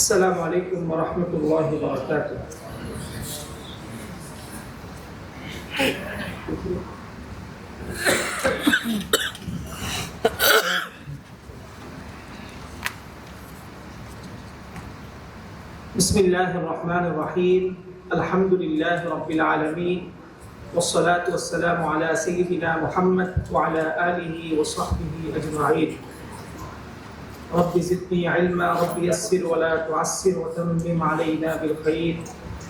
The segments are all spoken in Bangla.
السلام عليكم ورحمة الله وبركاته. بسم الله الرحمن الرحيم. الحمد لله رب العالمين. والصلاة والسلام على سيدنا محمد وعلى آله وصحبه أجمعين. رب زدني علما رب يسر ولا تعسر وتمم علينا بالخير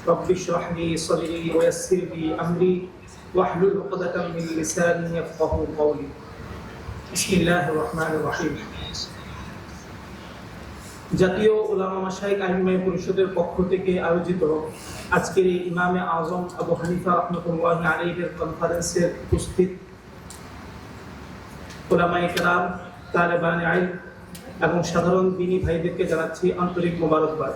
رب اشرح لي صدري ويسر لي أمري واحلل عقدة من لساني يفقه قولي بسم الله الرحمن الرحيم জাতীয় ওলামা মাসাইক আইনমাই পরিষদের পক্ষ থেকে আয়োজিত আজকের এই ইমামে আজম আবু হানিফা রহমতুল্লাহ আলীদের কনফারেন্সের উপস্থিত ওলামাই কেরাম তালেবান আইন এবং সাধারণ দিনী ভাইদেরকে জানাচ্ছি আন্তরিক মোবারকবাদ।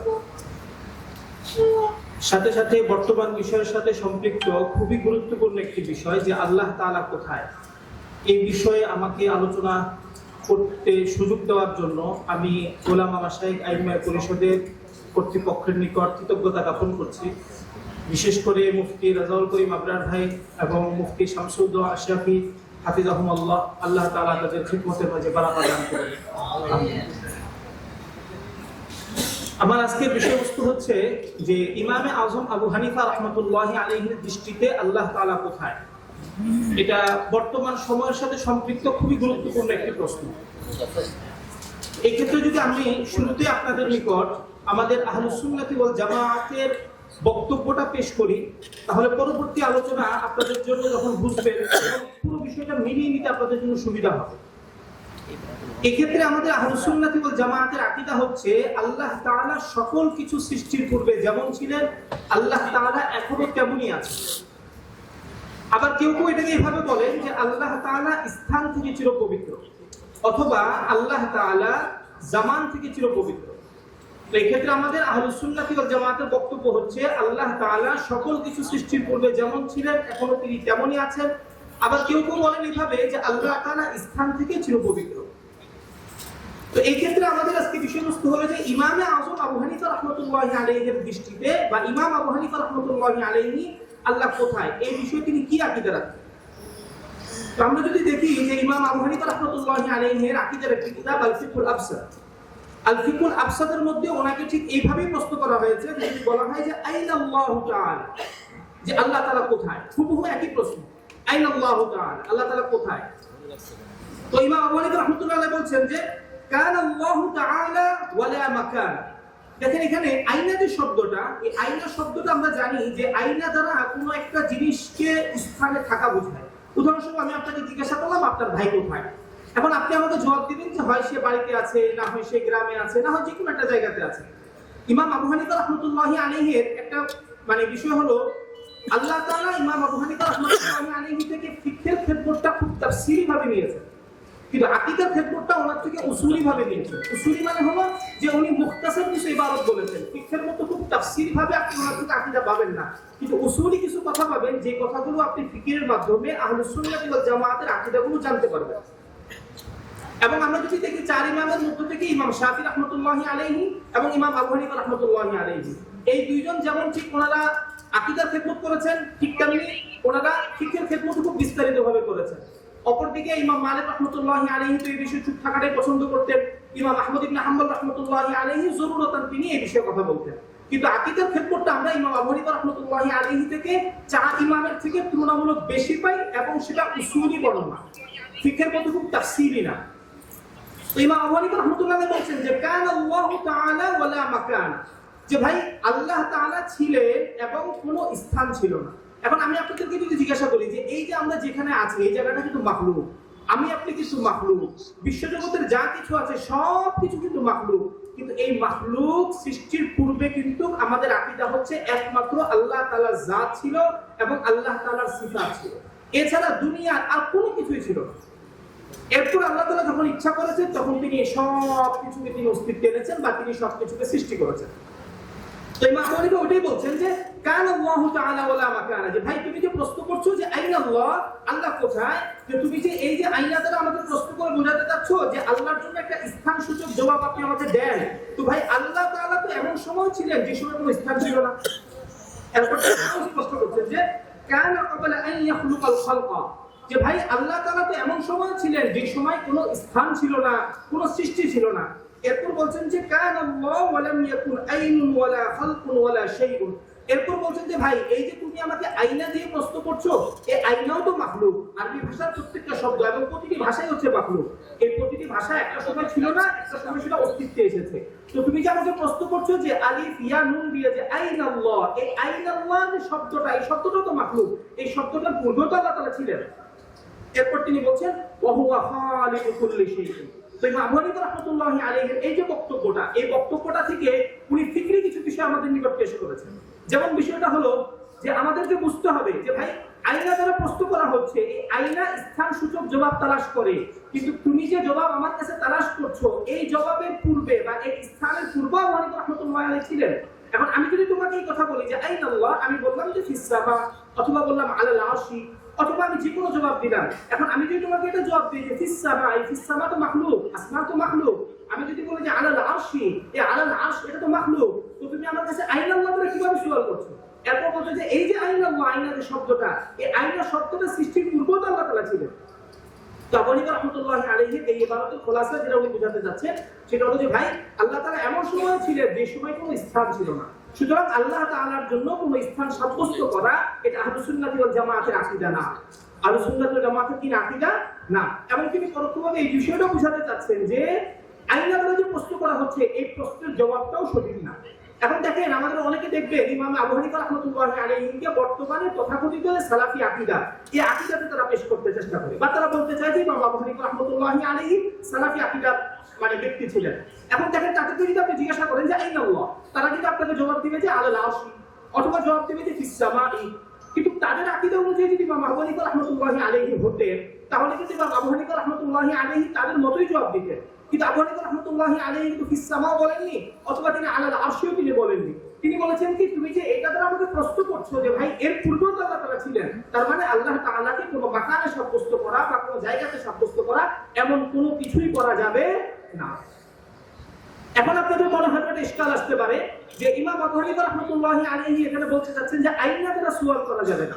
সাথে সাথে বর্তমান বিষয়ের সাথে সম্পৃক্ত খুবই গুরুত্বপূর্ণ একটি বিষয় যে আল্লাহ তালা কোথায়। এই বিষয়ে আমাকে আলোচনা করতে সুযোগ দেওয়ার জন্য আমি গোলামা মাসাইক আইনমায় পরিষদের কর্তৃপক্ষের নিকট কৃতজ্ঞতা জ্ঞাপন করছি। বিশেষ করে মুফতি রাজাউল করিম আবরার ভাই এবং মুফতি শামসুদ্দ আশরাফি হাফিজ আল্লাহ তাআলা তাদের খিদমতের মাঝে দান আমার আজকের বিষয়বস্তু হচ্ছে যে ইমামে আজম আবু হানিফা রহমতুল্লাহ আলহির দৃষ্টিতে আল্লাহ তাআলা কোথায়? এটা বর্তমান সময়ের সাথে সম্পৃক্ত খুবই গুরুত্বপূর্ণ একটি প্রশ্ন। এক্ষেত্রে যদি আমি শুরুতে আপনাদের নিকট আমাদের আহলুসুন্নতি ওয়াল জামাআতের বক্তব্যটা পেশ করি, তাহলে পরবর্তী আলোচনা আপনাদের জন্য যখন বুঝবেন পুরো বিষয়টা মিলিয়ে নিতে আপনাদের জন্য সুবিধা হবে। এক্ষেত্রে আমাদের আহলুসুন্নতি ওয়াল জামাআতের আকীদা হচ্ছে, আল্লাহ তাআলা সকল কিছু সৃষ্টির পূর্বে যেমন ছিলেন, আল্লাহ তাআলা এখনও তেমনই আছেন। আবার কেউ কেউ এটাকে এভাবে বলেন যে আল্লাহ তাআলা স্থান থেকে চির পবিত্র অথবা আল্লাহ তাআলা জামান থেকে চির পবিত্র তো এই ক্ষেত্রে আমাদের আহলুস জামাতের বক্তব্য হচ্ছে, আল্লাহ তাআলা সকল কিছু সৃষ্টির পূর্বে যেমন ছিলেন, এখনও তিনি তেমনই আছেন। আবার কেউ কেউ বলেন এভাবে যে আল্লাহ তাআলা স্থান থেকে চির পবিত্র। তো এই ক্ষেত্রে আমাদের আজকে বিষয়বস্তু হলো যে ইমামে আজম আবু হানিফা রহমতুল্লাহি আলাইহির দৃষ্টিতে বা ইমাম আবু হানিফা রহমতুল্লাহি আলাইহি আল্লাহ কোথায়? এই বিষয়ে তিনি কি আকীদা রাখেন? তো আমরা যদি দেখি যে ইমাম আবু হানিফা রহমতুল্লাহি আলাইহির আকীদার একটি কিতাব আল ফিকুল আবসার। আল ফিকুল আবসাদের মধ্যে ওনাকে ঠিক এইভাবেই প্রশ্ন করা হয়েছে বলা হয় যে আইন আল্লাহ যে আল্লাহ তাআলা কোথায়? হুবহু একই প্রশ্ন। আইন আল্লাহ তাআলা আল্লাহ তাআলা কোথায়? তো ইমাম আবু হানিফা রাহমাতুল্লাহ বলছেন যে, কান আল্লাহু তাআলা ওয়ালা মাকান। দেখেন এখানে আইনা যে শব্দটা, এই আইনা শব্দটা আমরা জানি যে আইনা দ্বারা কোনো একটা জিনিসকে স্থানে থাকা বোঝায়। উদাহরণস্বরূপ আমি আপনাকে জিজ্ঞাসা করলাম, আপনার ভাই কোথায়? এখন আপনি আমাকে জবাব দিবেন যে হয় সে বাড়িতে আছে, না হয় সে গ্রামে আছে, না হয় যে কোনো একটা জায়গাতে আছে। ইমাম আবু হানিফা রাহমাতুল্লাহি আলাইহির একটা মানে বিষয় হলো, আল্লাহ তাআলা ইমাম আবু হানিফা রাহমাতুল্লাহি আলাইহি থেকে ফিকহের ক্ষেত্রটা খুব তাফসীরি ভাবে নিয়েছে কিন্তু আকিদার ক্ষেত্রটা ওনার থেকে উসুলি ভাবে নিয়েছে উসুলি মানে হলো যে উনি মুখতাসার কিছু ইবারত বলেছেন। ফিকহের মতো খুব তাফসীর ভাবে আপনি ওনার থেকে আকিদা পাবেন না। কিন্তু উসুলি কিছু কথা পাবেন, যে কথাগুলো আপনি ফিকহের মাধ্যমে আহলুস সুন্নাহ ওয়াল জামাতের আকিদাগুলো জানতে পারবেন। এবং আমরা যদি দেখি চার ইমামের মধ্য থেকে ইমাম শাফি রহমতুল্লাহ আলাইহি এবং ইমাম আবু হানিফা রহমতুল্লাহ আলাইহি। এই দুইজন যেমন ঠিক ওনারা আকিদার খেদমত করেছেন, ঠিক তেমনি ওনারা ফিকহের খেদমত খুব বিস্তারিত ভাবে করেছেন। অপরদিকে ইমাম মালিক রহমতুল্লাহ আলাইহি তো এই বিষয়ে চুপ থাকাটাই পছন্দ করতেন। ইমাম আহমদ ইবনে হাম্বল রহমতুল্লাহ আলাইহি জরুরতান তিনি এই বিষয়ে কথা বলতেন। কিন্তু আকিদার ক্ষেত্রটা আমরা ইমাম আবু হানিফা রহমতুল্লাহ আলাইহি থেকে চার ইমামের থেকে তুলনামূলক বেশি পাই এবং সেটা উসুলি বর্ণনা। ফিকহের মধ্যে খুব তাফসীরি না। ইমাম আবু হানিফা বলছেন যে কান মাকান। যে, ভাই, আল্লাহ তাআলা ছিলেন এবং কোনো স্থান ছিল না। এখন আমি আপনাদেরকে যদি জিজ্ঞাসা করি যে, এই যে আমরা যেখানে আছি, এই জায়গাটা কিন্তু মাখলুক। আমি আপনি কিছু মাখলুক। বিশ্বজগতের যা কিছু আছে, সব কিছু কিন্তু মাখলুক। কিন্তু এই মাখলুক সৃষ্টির পূর্বে কিন্তু আমাদের আকীদা হচ্ছে একমাত্র আল্লাহ তাআলার জাত ছিল এবং আল্লাহ তাআলার সিফাত ছিল। এছাড়া দুনিয়ার আর কোনো কিছুই ছিল না। এরপর আল্লাহ তালা যখন ইচ্ছা করেছেন, তখন তিনি সব কিছুকে তিনি অস্তিত্বে এনেছেন বা তিনি সব কিছুকে সৃষ্টি করেছেন। তো ইমাম হানিফা ওটাই বলছেন যে আল্লাহ যে, ভাই, তুমি যে প্রশ্ন করছ যে, আইন আল্লাহ? আল্লাহ কোথায়? যে, তুমি যে এই যে দ্বারা আমাদের প্রশ্ন করে বোঝাতে চাচ্ছ যে, আল্লাহর জন্য একটা স্থান সূচক জবাব আপনি আমাকে দেন, তো ভাই, আল্লাহ তাআলা তো এমন এমন সময় ছিলেন যে সময় কোনো স্থান ছিল না। এরপর স্পষ্ট করছেন যে, কানা ক্বাবলা আন ইয়াখলুকাল খালকা। যে ভাই, আল্লাহ তালা তো এমন সময় ছিলেন যে সময় কোনো স্থান ছিল না, কোনো সৃষ্টি ছিল না। এরপর বলছেন যে, কান এরপর বলছেন যে, ভাই, এই যে তুমি আমাকে আইনা দিয়ে প্রশ্ন করছ, এই আইনাও তো মাখলুক। আরবি ভাষার প্রত্যেকটা শব্দ এবং প্রতিটি ভাষাই হচ্ছে মাখলুক। এই প্রতিটি ভাষা একটা সময় ছিল না, একটা সময় সেটা অস্তিত্বে এসেছে। তো তুমি যে আমাকে প্রশ্ন করছ যে, আলিফ, ইয়া, নুন দিয়ে যে আইন আল্লাহ, এই আইন আল্লাহ যে শব্দটা, এই শব্দটা তো মাখলুক। এই শব্দটার পূর্ব তো আল্লাহ ছিলেন। এরপর তিনি বলছেন এই যে বক্তব্যটা, এই বক্তব্যটা থেকে উনি কিছু বিষয় আমাদের নিকট পেশ করেছেন। যেমন বিষয়টা হলো যে আমাদেরকে বুঝতে হবে যে ভাই দ্বারা করা হচ্ছে, এই স্থান সূচক জবাব তালাশ করে। কিন্তু তুমি যে জবাব আমার কাছে তালাশ করছ, এই জবাবের পূর্বে বা এই স্থানের পূর্বে আবু হানিফা রাহমাতুল্লাহি ছিলেন। এখন আমি যদি তোমাকে এই কথা বলি যে আইন আল্লাহ আমি বললাম যে ফিসাবা অথবা বললাম, আলাল আরশি অথবা আমি যে কোনো জবাব দিলাম। এখন আমি যদি তোমাকে এটা জবাব দিই যে ফিসামা এই ফিসামা তো মাখলুক আসমান তো মাখলুক। আমি যদি বলি যে, আলাল আরশি এই আলাল আরশ এটা তো মাখলুক। তো তুমি আমার কাছে আইন আল্লাহ বলে কীভাবে সওয়াল করছ? এরপর বলছো যে, এই যে আইন আল্লাহ, আইনা যে শব্দটা, এই আইনা শব্দটা সৃষ্টির পূর্বেও তো আল্লাহ তাআলা ছিলেন। তো আবু হানিফা রাহমাতুল্লাহি আলাইহি এই ইবারতের খোলাসা যেটা উনি বোঝাতে যাচ্ছেন, সেটা হলো যে, ভাই, আল্লাহ তাআলা এমন সময় ছিলেন যে সময় কোনো স্থান ছিল না। সুতরাং আল্লাহ তাআলার জন্য কোন স্থান সাব্যস্ত করা এটা আহলুস সুন্নাতি ওয়াল জামাতের আকীদা না। আহলুস সুন্নাত ওয়াল জামাতের কি আকীদা? না। এবং তিনি পরোক্ষভাবে এই বিষয়টা বোঝাতে চাচ্ছেন যে আইনা দ্বারা যে প্রশ্ন করা হচ্ছে, এই প্রশ্নের জবাবটাও সঠিক না। এখন দেখেন আমাদের অনেকে দেখবে, ইমাম আবু হানিফা রাহমাতুল্লাহি আলাইহিকে বর্তমানে তথাকথিত সালাফি আকীদা। এই আকীদাতে তারা পেশ করতে চেষ্টা করে। বা তারা বলতে চায় যে ইমাম আবু হানিফা রাহমাতুল্লাহি আলাইহি সালাফি আকীদা মানে ব্যক্তি ছিলেন। এখন দেখেন তাদেরকে যদি আপনি জিজ্ঞাসা করেন যে আইন আল্লাহ, তারা কিন্তু আপনাকে জবাব দিবে যে, আলাল আরশি, অথবা জবাব দিবে যে, ফিস সামাই কিন্তু তাদের আকীদা অনুযায়ী যদি ইমাম আবু হানিফা রাহমাতুল্লাহি আলাইহি হতেন, তাহলে কিন্তু ইমাম আবু হানিফা রাহমাতুল্লাহি আলাইহি তাদের মতোই জবাব দিতেন। কিন্তু আবু হানিফা রাহমাতুল্লাহি আলাইহি কিন্তু ফিসসামা বলেননি, অথবা তিনি আলাল আরশিও তিনি বলেননি। তিনি বলেছেন কি, তুমি যে এটা দ্বারা আমাকে প্রশ্ন করছ যে ভাই, এর পূর্বেও তো আল্লাহ তাআলা ছিলেন, তার মানে আল্লাহ তাআলাকে কোনো মাকানে সাব্যস্ত করা বা কোনো জায়গাতে সাব্যস্ত করা এমন কোনো কিছুই করা যাবে না। এখন আপনাদের মনে হয় একটা ইশকাল আসতে পারে যে ইমাম আবু হানিফা রাহমাতুল্লাহি আলাইহি এখানে বলতে চাচ্ছেন যে আইনা দ্বারা সুয়াল করা যাবে না।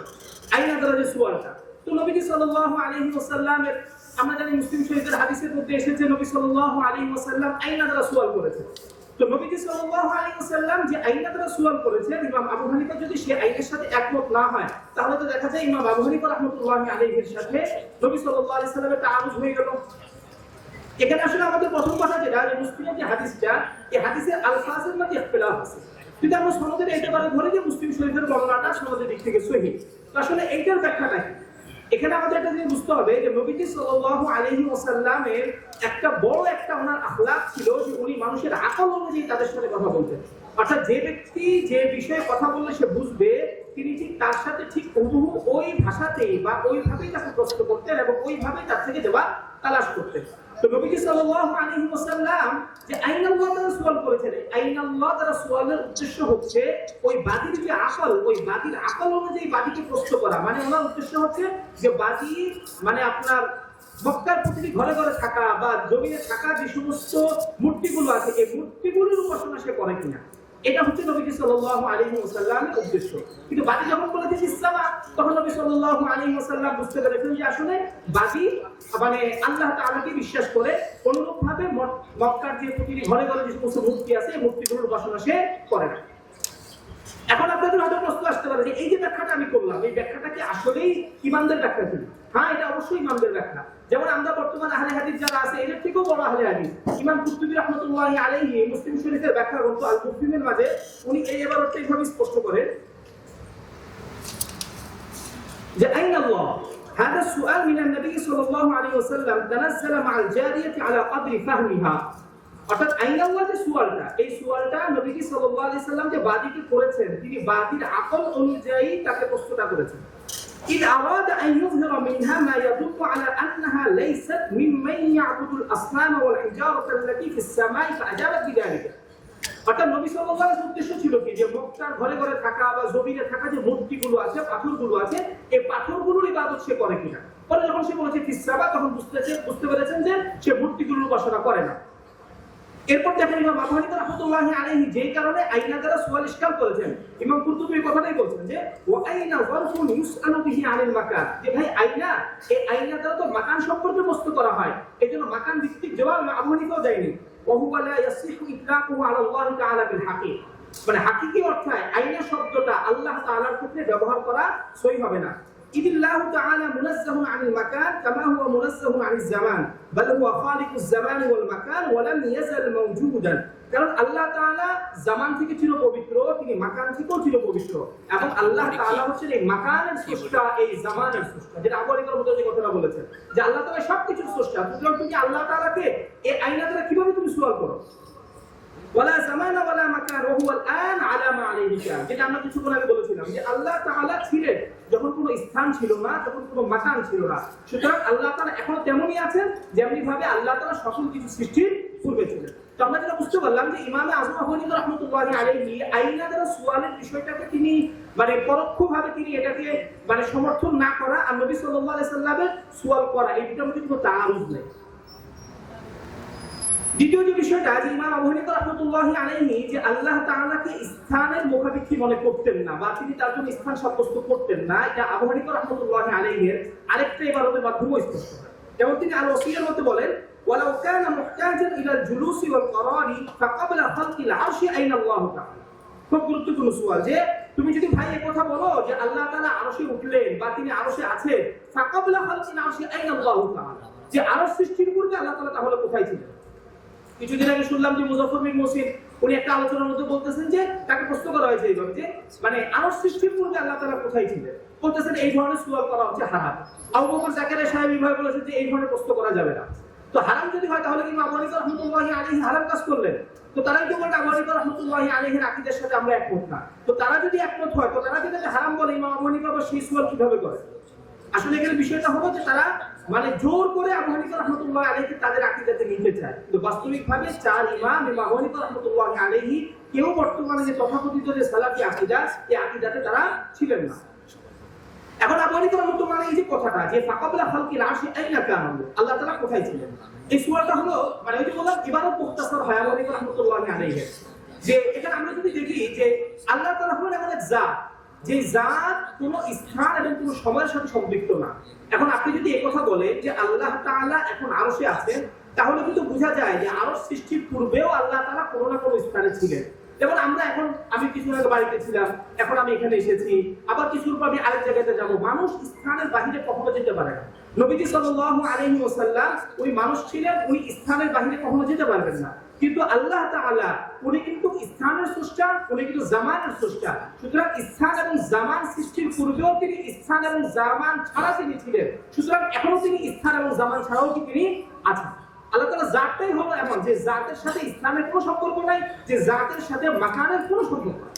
আইনা দ্বারা যে সুয়ালটা। তো নবীজি সাল্লাল্লাহু আলাইহি ওয়াসাল্লামের আমরা জানি মুসলিম শরীফের হাদিসের মধ্যে এসেছে, নবী সাল্লাল্লাহু আলাইহি ওয়াসাল্লাম আইনা দ্বারা সুয়াল করেছেন তো নবীজি সাল্লাল্লাহু আলাইহি ওয়াসাল্লাম যে ইমাম আবু হানিফা যদি সে আইনের সাথে একমত না হয়, তাহলে তো দেখা যায় ইমাম আবু হানিফা রাহমাতুল্লাহি আলাইহির সাথে নবী আলাইহি সাল্লামের হয়ে গেল। এখানে আসলে আমাদের প্রথম কথা যেটা, যে মুসলিমের যে হাদিসটা, এই হাদিসের আলফাজের মধ্যে ইখতিলাফ আছে। যদি আমরা সনদের একেবারে ধরে যে মুসলিম শরীফের বর্ণনাটা সনদের দিক থেকে সহি। আসলে এইটার ব্যাখ্যাটা কি? এখানে আমাদের একটা জিনিস বুঝতে হবে যে নবীজি সাল্লাল্লাহু আলাইহি ওসাল্লামের একটা বড় একটা ওনার আহ্লাদ ছিল যে উনি মানুষের আকল অনুযায়ী তাদের সাথে কথা বলতেন। অর্থাৎ যে ব্যক্তি যে বিষয়ে কথা বললে সে বুঝবে, তিনি ঠিক তার সাথে ঠিক হুবহু ওই ভাষাতেই বা ওইভাবেই তাকে প্রশ্ন করতেন এবং ওইভাবেই তার থেকে দেওয়া তালাশ করতেন। তো নবীজি সাল্লাল্লাহু আলাইহি ওয়াসাল্লাম যে আইন আল্লাহ করেছেন আইন আল্লাহ সুয়ালের উদ্দেশ্য হচ্ছে ওই যে আকল, ওই আকল অনুযায়ী প্রশ্ন করা। মানে ওনার উদ্দেশ্য হচ্ছে যে বাদী মানে আপনার মক্কার প্রতিটি ঘরে ঘরে থাকা বা জমিনে থাকা যে সমস্ত মূর্তিগুলো আছে, এই মূর্তিগুলোর উপাসনা সে করে কিনা। এটা হচ্ছে নবী সাল্লাল্লাহু আলাইহি ওয়াসাল্লামের উদ্দেশ্য। কিন্তু বাদী যখন বলে যে ইসলামা তখন নবী সাল্লাল্লাহু আলাইহি ওয়াসাল্লাম বুঝতে পেরেছেন যে আসলে বাদী মানে আল্লাহ তাআলাকে বিশ্বাস করে অনুরূপভাবে মক- মক্কার যে প্রতিটি ঘরে ঘরে যে সমস্ত মূর্তি আছে মূর্তিগুলোর উপাসনা সে করে না। এখন আপনাদের হয়তো প্রশ্ন আসতে পারে যে এই যে ব্যাখ্যাটা আমি করলাম, এই ব্যাখ্যাটা কি আসলেই ইমানদের ব্যাখ্যা ছিল? হ্যাঁ এটা অবশ্যই ইমানদের ব্যাখ্যা। যেমন আমরা বর্তমান আহলে হাদিস যারা আছে, এদের থেকেও বড় আহলে হাদিস। ইমাম কুতুবী রাহমাতুল্লাহি আলাইহি মুসলিম শরীফের ব্যাখ্যা গ্রন্থ আল মুসলিমের মাঝে উনি এই এবারটা এইভাবে স্পষ্ট করেন যে আইন আল্লাহ هذا السؤال من النبي صلى الله عليه وسلم تنزل مع الجارية على قدر فهمها অর্থাৎ আইন আল্লাহ যে সুয়ালটা এই সুয়ালটা নবীজি সাল্লাল্লাহু আলাইহি সাল্লাম যে বাদীকে করেছেন তিনি বাদীর আকল অনুযায়ী তাকে প্রশ্নটা করেছেন إذ أراد أن يظهر منها ما يدل على أنها ليست ممن يعبد الأصنام والحجارة التي في السماء فأجابت بذلك অর্থাৎ নবী সাল্লাল্লাহু উদ্দেশ্য ছিল কি? যে মক্কার ঘরে ঘরে থাকা বা জমিনে থাকা যে মূর্তিগুলো আছে, পাথরগুলো আছে, এই পাথরগুলোর ইবাদত সে করে কিনা? পরে যখন সে বলেছে ফিসরাবা তখন বুঝতেছে বুঝতে পেরেছেন যে সে মূর্তিগুলোর উপাসনা করে না। এরপর দেখেন ইমাম আবু হানিফা রাহমাতুল্লাহি আলাইহি যেই কারণে আইনা দ্বারা সুয়াল ইশকাল করেছেন। ইমাম কুরতুবী এই কথাটাই বলছেন যে, ওয়া আইনা যারফুন ইউসআলু বিহি আনিল মাকান। যে ভাই, আইনা, এই আইনা দ্বারা তো মাকান সম্পর্কে প্রশ্ন করা হয়। এজন্য মাকান ভিত্তিক জবাব ইমাম আবু হানিফাও দেয়নি। ওয়া হুয়া লা ইয়াসিহু ইতলাকুহু আলা আল্লাহ তাআলা বিল হাকিক মানে হাকিকি অর্থে আইনা শব্দটা আল্লাহ তাআলার ক্ষেত্রে ব্যবহার করা সই হবে না। ইদিল্লাহু তাআলা মুনাসসাহুন আনিল মাকান কামা হুয়া মুনাসসাহুন আনিল জামান। বাল হুয়া খালিকুজ জামান ওয়াল মাকান ওয়া লাম ইয়াজাল মাওজুদান। কারণ আল্লাহ তাআলা জামান থেকে চির পবিত্র তিনি মাকান থেকেও চির পবিত্র এখন আল্লাহ তাআলা হচ্ছেন এই মাকানের স্রষ্টা এই জামানের স্রষ্টা যেটা আবু আলিকার মতো কথাটা বলেছেন। যে আল্লাহ তাআলা সবকিছুর স্রষ্টা তুমি আল্লাহ তাআলাকে এই আইনা দ্বারা কীভাবে তুমি সুয়াল করো? ওয়ালা জামানা ওয়ালা মাকান ওয়া হুয়া আন আলা মা যেটা আমরা কিছুক্ষণ আগে বলেছিলাম যে আল্লাহ তাআলা ছিলেন, যখন কোনো স্থান ছিল না, তখন কোনো মাকান ছিল না। সুতরাং আল্লাহ তাআলা এখনও তেমনই আছেন যেমনি ভাবে আল্লাহ তাআলা সকল কিছু সৃষ্টির পূর্বে ছিলেন। তো আমরা যেটা বুঝতে পারলাম যে ইমামে আজম হানিফা রাহমাতুল্লাহি আলাইহি আইনা দ্বারা সুয়ালের বিষয়টাকে তিনি মানে পরোক্ষভাবে তিনি এটাকে মানে সমর্থন না করা আর নবী সাল্লাল্লাহু সাল্লামের সুয়াল করা এই দুটোর মধ্যে কোনো নেই। দ্বিতীয় যে বিষয়টা যে ইমাম আবু হানিফা রাহমাতুল্লাহি আলাইহি যে আল্লাহ তাআলাকে স্থানের মুখাপেক্ষী মনে করতেন না বা তিনি তার জন্য স্থান সাব্যস্ত করতেন না এটা আবু হানিফা রাহমাতুল্লাহি আলাইহির আরেকটা ইবারতের মাধ্যমে স্পষ্ট হয় যেমন তিনি আল ওসিয়ার মধ্যে বলেন ولو كان محتاجا الى الجلوس والقرار فقبل خلق العرش اين الله تعالى খুব গুরুত্বপূর্ণ সুয়াল যে তুমি যদি ভাই এই কথা বলো যে আল্লাহ তাআলা আরশে উঠলেন বা তিনি আরশে আছেন ফাকাবলা খালকিল আরশি আইনা আল্লাহু তাআলা যে আরশ সৃষ্টির পূর্বে আল্লাহ তাআলা তাহলে কোথায় ছিলেন কিছুদিন আগে শুনলাম যে মুজাফর বিন মসিদ উনি একটা আলোচনার মধ্যে বলতেছেন যে তাকে প্রশ্ন করা হয়েছে এইভাবে যে মানে আরও সৃষ্টির পূর্বে আল্লাহ তাআলা কোথায় ছিলেন? বলতেছেন এই ধরনের সুয়াল করা হচ্ছে হারাম। আবু বকর জাকারিয়া সাহেব এইভাবে বলেছেন যে এই ধরনের প্রশ্ন করা যাবে না। তো হারাম যদি হয় তাহলে কিন্তু আবু রাহমাতুল্লাহি আলাইহি হারাম কাজ করলেন? তো তারাই তো বলতে আবু রাহমাতুল্লাহি আলাইহির আকীদার সাথে আমরা একমত না। তো তারা যদি একমত হয়, তো তারা যদি হারাম বলে, ইমাম আবু হানিফা সেই সুয়াল কীভাবে করে? আসলে এখানে বিষয়টা হলো যে তারা মানে জোর করে আবু হানিফা রাহমাতুল্লাহ আলাইহি তাদের আকীদাতে নিতে চায়। চার ইমাম ইমাম আবু হানিফা রাহমাতুল্লাহ কেউ বর্তমানে যে তথাকথিত যে সালাফি আকীদা, এই আকীদাতে তারা ছিলেন না। এখন আবু হানিফা রাহমাতুল্লাহ আলাইহি যে কথাটা, যে ফাকাবলা খালকিল আরশি আইনা কানা আল্লাহ তাআলা কোথায় ছিলেন? এই সূরাটা হলো মানে ওই যে বললাম মুখতাসার হয় আবু হানিফা রাহমাতুল্লাহ আলাইহি যে এখানে আমরা যদি দেখি যে আল্লাহ তাআলা হলেন এমন যে জাত কোন স্থান এবং কোন সময়ের সাথে সম্পৃক্ত না। এখন আপনি যদি কথা বলেন যে আল্লাহ তাআলা এখন আরশে আছেন, তাহলে কিন্তু বোঝা যায় যে আরশ সৃষ্টির পূর্বেও আল্লাহ তাআলা কোনো না কোনো স্থানে ছিলেন। যেমন আমরা এখন, আমি কিছু আগে বাড়িতে ছিলাম, এখন আমি এখানে এসেছি, আবার কিছুর পর আমি আরেক জায়গাতে যাব। মানুষ স্থানের বাহিরে কখনো যেতে পারে না। নবীজি সাল্লাল্লাহু আলাইহি ওয়াসাল্লাম ওই মানুষ ছিলেন উনি স্থানের বাহিরে কখনো যেতে পারবেন না। কিন্তু আল্লাহ তাআলা উনি কিন্তু স্থানের স্রষ্টা, উনি কিন্তু জামানের স্রষ্টা। সুতরাং স্থান এবং জামান সৃষ্টির পূর্বেও তিনি স্থান এবং জামান ছাড়া তিনি ছিলেন। সুতরাং এখনও তিনি স্থান এবং জামান ছাড়াও কি তিনি আছেন? আল্লাহ তাআলা জাতটাই হলো এমন যে জাতের সাথে ইসলামের কোনো সম্পর্ক নাই, যে জাতের সাথে মাকানের কোনো সম্পর্ক নাই।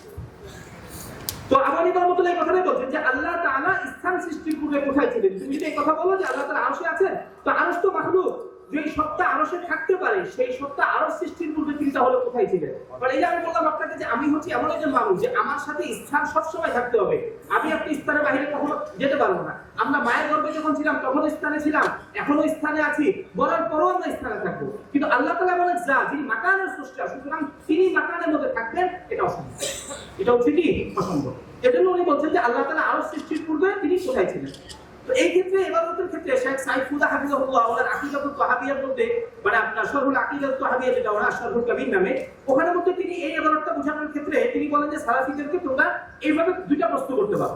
তো আবানি এই কথাটাই বলছেন যে আল্লাহ তাআলা স্থান সৃষ্টির পূর্বে কোথায় ছিলেন? তুমি যদি এই কথা বলো যে আল্লাহ তাআলা আরশে আছেন, তো আরশ তো মাখলুক। যে সত্তা সে থাকতে পারে, সেই সত্তা আরও সৃষ্টির পূর্বে তিনি তাহলে কোথায় ছিলেন? মানে এই যে আমি বললাম আপনাকে যে আমি হচ্ছি এমন একজন মানুষ যে আমার সাথে স্থান সবসময় থাকতে হবে। আমি আপনি স্থানের বাইরে কখনো যেতে পারব না। আমরা মায়ের গর্ভে যখন ছিলাম তখন স্থানে ছিলাম এখনও স্থানে আছি, বলার পরও আমরা স্থানে থাকব। কিন্তু আল্লাহ তালা বলে যা যিনি মাকানের স্রষ্টা, সুতরাং তিনি মাকানের মধ্যে থাকবেন, এটা অসম্ভব। এটা হচ্ছে কি? অসম্ভব। এজন্য উনি বলছেন যে আল্লাহ তালা আরও সৃষ্টির পূর্বে তিনি কোথায় ছিলেন? তো এই ক্ষেত্রে ইবাদতের ক্ষেত্রে শেখ হাফিজাহুল্লাহ ওনার মধ্যে মানে আপনার যেটা ওনার কাবির নামে। ওখানে মধ্যে তিনি এই ইবাদতটা বোঝানোর ক্ষেত্রে তিনি বলেন যে সালাফিদেরকে তোমরা এইভাবে দুইটা প্রশ্ন করতে পারো।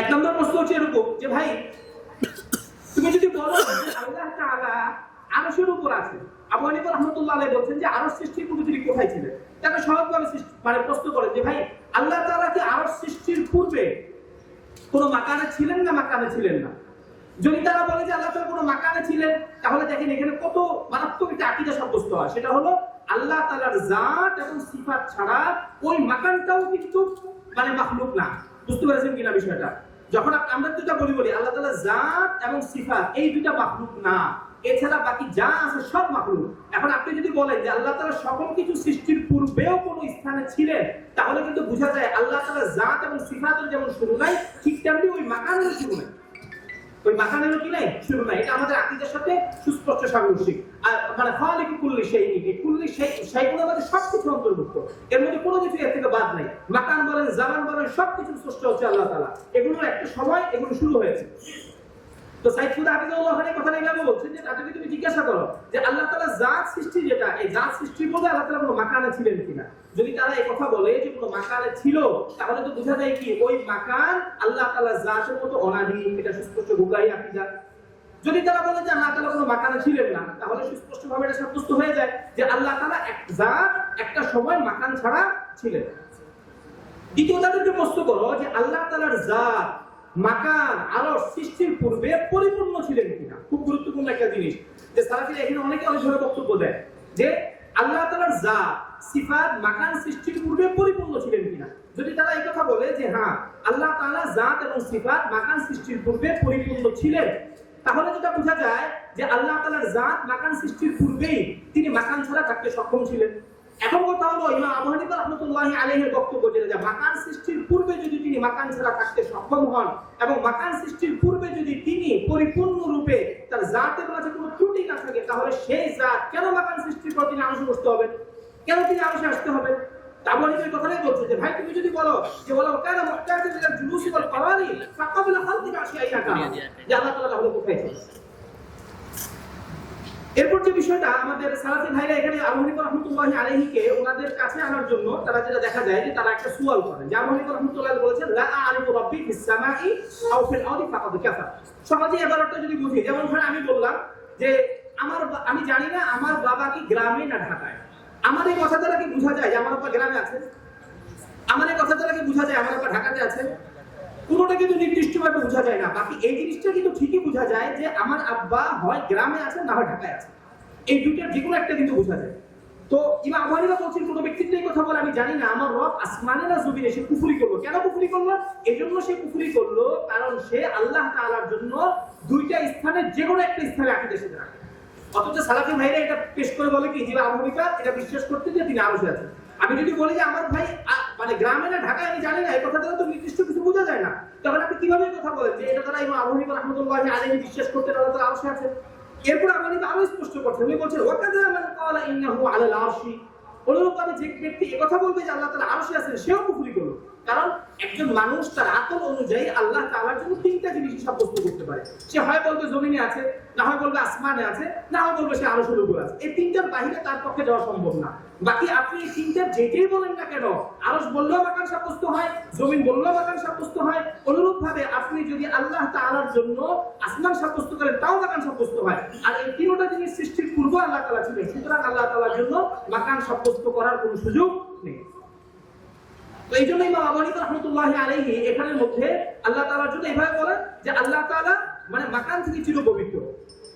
এক নম্বর প্রশ্ন হচ্ছে এরকম যে, ভাই, তুমি যদি বলো আল্লাহ তাআলা আরশের উপর আছে, আবু হানিফা রাহমাতুল্লাহ বলছেন যে আরশ সৃষ্টির পূর্বে তিনি কোথায় ছিলেন? তাকে সহজভাবে মানে প্রশ্ন করেন যে, ভাই, আল্লাহ তাআলা কি আরশ সৃষ্টির পূর্বে কোনো মাকানে ছিলেন না মাকানে ছিলেন না? যদি তারা বলে যে আল্লাহ কোনো মাকানে ছিলেন, তাহলে দেখেন এখানে কত মারাত্মক একটা আকিদা সাব্যস্ত হয়। সেটা হলো আল্লাহ তালার জাত এবং সিফাত ছাড়া ওই মাকানটাও কিন্তু মানে মাহলুক না। বুঝতে পেরেছেন কিনা বিষয়টা? যখন আমরা দুটা বলি বলি, আল্লাহ তালা জাত এবং সিফাত, এই দুটা মাহলুক না। এছাড়া বাকি যা আছে সব মাখলুক এখন আপনি যদি বলেন যে আল্লাহ তাআলা সকল কিছু সৃষ্টির পূর্বেও কোনো স্থানে ছিলেন, তাহলে কিন্তু বোঝা যায় আল্লাহ তাআলা জাত এবং সিফাতের যেমন শুরু নাই, ঠিক তেমনি ওই মাকানেরও শুরু নাই। ওই মাকানেরও কি নাই? শুরু নাই। এটা আমাদের আকীদার সাথে সুস্পষ্ট সাংঘর্ষিক আর মানে খালিক কুল্লি সেই নিকে কুল্লি সেই সেইগুলোর মধ্যে সবকিছু অন্তর্ভুক্ত। এর মধ্যে কোনো কিছু এর থেকে বাদ নাই। মাকান বলেন, জামান বলেন, সবকিছু স্রষ্টা হচ্ছে আল্লাহ তাআলা। এগুলোর একটা সময় এগুলো শুরু হয়েছে। যদি তারা বলে যে আল্লাহ সুস্পষ্ট কোনো মাকানে ছিলেন না, তাহলে সুস্পষ্ট ভাবে এটা সাব্যস্ত হয়ে যায় যে আল্লাহ তাআলা এক জাত, একটা সময় মাকান ছাড়া ছিলেন। দ্বিতীয় তাদেরকে প্রশ্ন করো যে আল্লাহ তাআলার জাত মাকান আলো সৃষ্টির পূর্বে পরিপূর্ণ ছিলেন কিনা? খুব গুরুত্বপূর্ণ একটা জিনিস যে সারাফিরা এখানে অনেকে অনেকভাবে বক্তব্য দেয় যে আল্লাহ তাআলার জাত, সিফাত মাকান সৃষ্টির পূর্বে পরিপূর্ণ ছিলেন কিনা? যদি তারা এই কথা বলে যে হ্যাঁ আল্লাহ তাআলা জাত এবং সিফাত মাকান সৃষ্টির পূর্বে পরিপূর্ণ ছিলেন, তাহলে যেটা বোঝা যায় যে আল্লাহ তালার জাত মাকান সৃষ্টির পূর্বেই তিনি মাকান ছাড়া থাকতে সক্ষম ছিলেন। এখন কথা হলো, ইমাম আবু হানিফা রাহমাতুল্লাহি আলাইহির বক্তব্য যেটা যে মাকান সৃষ্টির পূর্বে যদি তিনি মাকান ছাড়া থাকতে সক্ষম হন এবং মাকান সৃষ্টির পূর্বে যদি তিনি পরিপূর্ণ রূপে তার জাতের মাঝে কোনো ত্রুটি না থাকে, তাহলে সেই জাত কেন মাকান সৃষ্টির পর তিনি আংশ বসতে হবে? কেন তিনি আংশে আসতে হবে? আবু কথাটাই বলছে যে, ভাই, তুমি যদি বলো যে বলো কেন জুলুসি করানি ফাকাবিলা আশিয়াইনাকা যে আল্লাহ তাআলা তাহলে কোথায়? এরপর যে বিষয়টা, আমাদের সালাফি ভাইরা এখানে আবু হানিফা রহমতুল্লাহি আলাইহিকে ওনাদের কাছে আনার জন্য তারা যেটা দেখা যায় যে তারা একটা সুয়াল করেন। যে আবু হানিফা রহমতুল্লাহ বলেছেন, লা আরিফু রাব্বি ফিস আও ফিল আরদি ফাকাদ কাফা এবারটা যদি বুঝি, যেমন ধরেন আমি বললাম যে আমার আমি জানি না আমার বাবা কি গ্রামে না ঢাকায়। আমার এই কথা দ্বারা কি বোঝা যায় যে আমার বাবা গ্রামে আছে? আমার এই কথা দ্বারা কি বোঝা যায়? আমার বাবা ঢাকাতে আছে? কোনোটা কিন্তু নির্দিষ্টভাবে বোঝা যায় না। বাকি এই জিনিসটা কিন্তু ঠিকই বোঝা যায় যে আমার আব্বা হয় গ্রামে আছে না হয় ঢাকায় আছে এই দুইটার যে কোনো একটা কিন্তু বোঝা যায়। তো ইমাম আবু বলছেন কোনো ব্যক্তির এই কথা বলে, আমি জানি না, আমার রব আসমানে না জমিনে সে কুফরি করল। কেন কুফরি করল? এই জন্য সে কুফরি করল কারণ সে আল্লাহ তাআলার জন্য দুইটা স্থানে যে কোনো একটা স্থানে আকিদা সেটা রাখে। অথচ সালাফি ভাইরা এটা পেশ করে বলে কি যে হানিফা, এটা বিশ্বাস করতে যে তিনি আরশে আছেন। আমি যদি বলি যে আমার ভাই মানে গ্রামে না, ঢাকায় আমি জানি না, এই কথাটা তো নির্দিষ্ট কিছু বোঝা যায় না। তখন আপনি কীভাবে কথা বলেন যে এটা তারা ইমাম আবু হানিফা রাহমাতুল্লাহি বিশ্বাস করতে তারা তো আলসে আছে। এরপর আমার কিন্তু আরও স্পষ্ট করছে উনি বলছেন ওয়াকাদা মান ক্বালা ইন্নাহু আলাল আরশি। অনুরূপভাবে যে ব্যক্তি কথা বলবে যে আল্লাহ তাআলা আরশে আছেন, সেও কুফরি করল কারণ একজন মানুষ তার আকল অনুযায়ী আল্লাহ তাআলার জন্য তিনটা জিনিস সাব্যস্ত করতে পারে। সে হয় বলবে জমিনে আছে, না হয় বলবে আসমানে আছে, না হয় বলবে সে আরশের উপর আছে। এই তিনটার বাইরে তার পক্ষে যাওয়া সম্ভব না। বাকি আপনি এই তিনটার যেটাই বলেন না কেন, আরশ বললেও মাকান সাব্যস্ত হয়, জমিন বললেও মাকান সাব্যস্ত হয় অনুরূপ ভাবে আপনি যদি আল্লাহ তাআলার জন্য আসমান সাব্যস্ত করেন, তাও মাকান সাব্যস্ত হয়। আর এই তিনটা জিনিস সৃষ্টির পূর্ব আল্লাহ তালা ছিলেন, সুতরাং আল্লাহ তাআলার জন্য মাকান সাব্যস্ত করার কোনো সুযোগ নেই। এই জন্য ইমাম আবু হানিফা রাহমাতুল্লাহি আলাইহি এখানের মধ্যে আল্লাহ তাআলার জন্য এভাবে বলেন যে আল্লাহ তাআলা মানে মাকান থেকে চির পবিত্র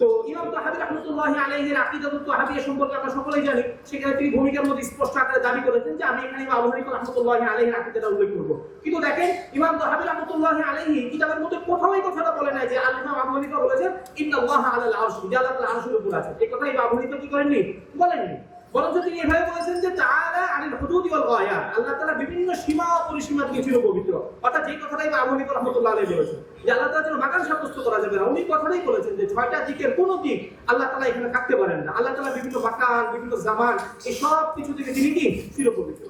তো ইমাম তাহাবি রাহমাতুল্লাহি আলাইহির আকীদাতুত তাহাবিয়া সম্পর্কে আমরা সকলেই জানি, সেখানে তিনি ভূমিকার মধ্যে স্পষ্ট আকারে দাবি করেছেন যে আমি এখানে ইমাম আবু হানিফা রাহমাতুল্লাহি আলাইহির আকীদাটা উল্লেখ করব। কিন্তু দেখেন ইমাম তাহাবি রাহমাতুল্লাহি আলাইহি কিতাবের মধ্যে কোথাও এই কথাটা বলে নাই যে আল ইমাম আবু হানিফা বলেছেন, ইন্নাল্লাহা আলাল আরশ যে আল্লাহ আরশের উপর আছে। এই কথা ইমাম আবু হানিফা কি করেননি? বলেননি। বরঞ্চ তিনি এভাবে বলেছেন যে তাআলা আনিল হুদুদি ওয়াল গায়াত আল্লাহ তাআলা বিভিন্ন সীমা ও পরিসীমা থেকে চির পবিত্র। অর্থাৎ যে কথাটাই আবু হানিফা রাহমাতুল্লাহ আলাইহি বলেছেন, যে আল্লাহ তাআলা যেন মাকান সাব্যস্ত করা যাবে না। উনি কথাটাই বলেছেন যে ছয়টা দিকের কোন দিক আল্লাহ তাআলা এখানে থাকতে পারেন না। আল্লাহ তাআলা বিভিন্ন মাকান বিভিন্ন জামান, এই সব কিছু থেকে তিনি কি? চির পবিত্র।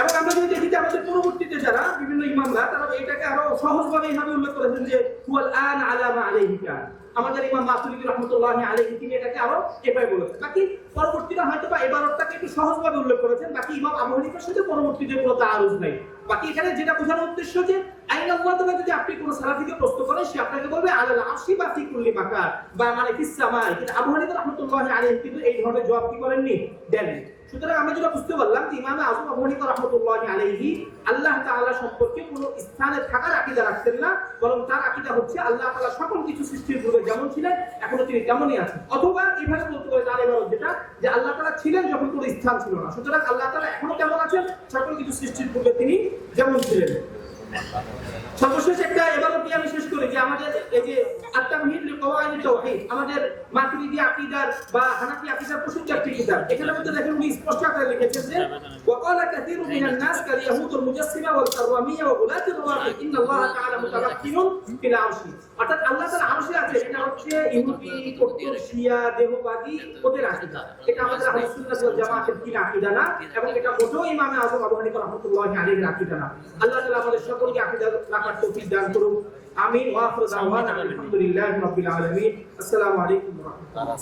এবং আমরা যদি দেখি যে আমাদের পরবর্তীতে যারা বিভিন্ন ইমামরা, তারা এটাকে আরও সহজভাবে এইভাবে উল্লেখ করেছেন যে, হুয়াল আন আলামা আলাইহি আমাদের ইমাম মাতুরিদি রহমতুল্লাহ আলাইহি, তিনি এটাকে আরও এভাবে বলেছেন। বাকি পরবর্তীরা হয়তো বা এবারটাকে একটু সহজভাবে উল্লেখ করেছেন। বাকি ইমাম আবু হানিফার সাথে পরবর্তীতে কোনো তারুজ নাই। বাকি এখানে যেটা বোঝানোর উদ্দেশ্য যে আইন আল্লাহ তাআলা যদি আপনি কোনো সালাফিকে প্রশ্ন করেন, সে আপনাকে বলবে, আলাল আরশি বা ফি কুল্লি মাকান বা মানে ফিস কিন্তু আবু হানিফা রহমতুল্লাহ আলাইহি কিন্তু এই ধরনের জবাব কি করেননি? দেননি। সুতরাং আমরা যেটা বুঝতে পারলাম যে ইমাম আজম আবু হানিফা রাহমাতুল্লাহি আলাইহি আল্লাহ তাআলা সম্পর্কে কোনো স্থানে থাকার আকীদা রাখতেন না, বরং তার আকীদা হচ্ছে আল্লাহ তাআলা সকল কিছু সৃষ্টির পূর্বে যেমন ছিলেন, এখনও তিনি তেমনই আছেন। অথবা এইভাবে বলতে পারে তার এবার যেটা, যে আল্লাহ তাআলা ছিলেন যখন কোনো স্থান ছিল না। সুতরাং আল্লাহ তাআলা এখনও কেমন আছেন? সকল কিছু সৃষ্টির পূর্বে তিনি যেমন ছিলেন। সর্বশেষ একটা এবারও কি আমি শেষ করি যে আমাদের এই যে আত্মামহিদ লিকাওয়াইদ তাওহীদ আমাদের মাতৃদি আকিদার বা হানাফি আকিদার একটি কিতাব। এখানে মধ্যে দেখেন উনি স্পষ্ট আকারে লিখেছেন যে وقال كثير من الناس كاليهود المجسمة والكرامية وغلاة الروافض إن الله تعالى متمكن في العرش অর্থাৎ আল্লাহ তাআলা আরশে আছে এটা হচ্ছে ইহুদি কট্টর শিয়া দেহবাদী ওদের আকীদা এটা আমাদের আহলে সুন্নাত ওয়াল জামাতের কি আকীদা না এবং এটা মোটেও ইমামে আযম আবু হানিফা রাহমাতুল্লাহি আলাইহির আকীদা না আল্লাহ তাআলা আমাদের সকলকে আকীদা রাখার তৌফিক দান করুন আমিন ওয়া আখিরু দাওয়ানা আলহামদুলিল্লাহি রাব্বিল আলামিন আসসালামু আলাইকুম ওয়া রাহমাতুল্লাহ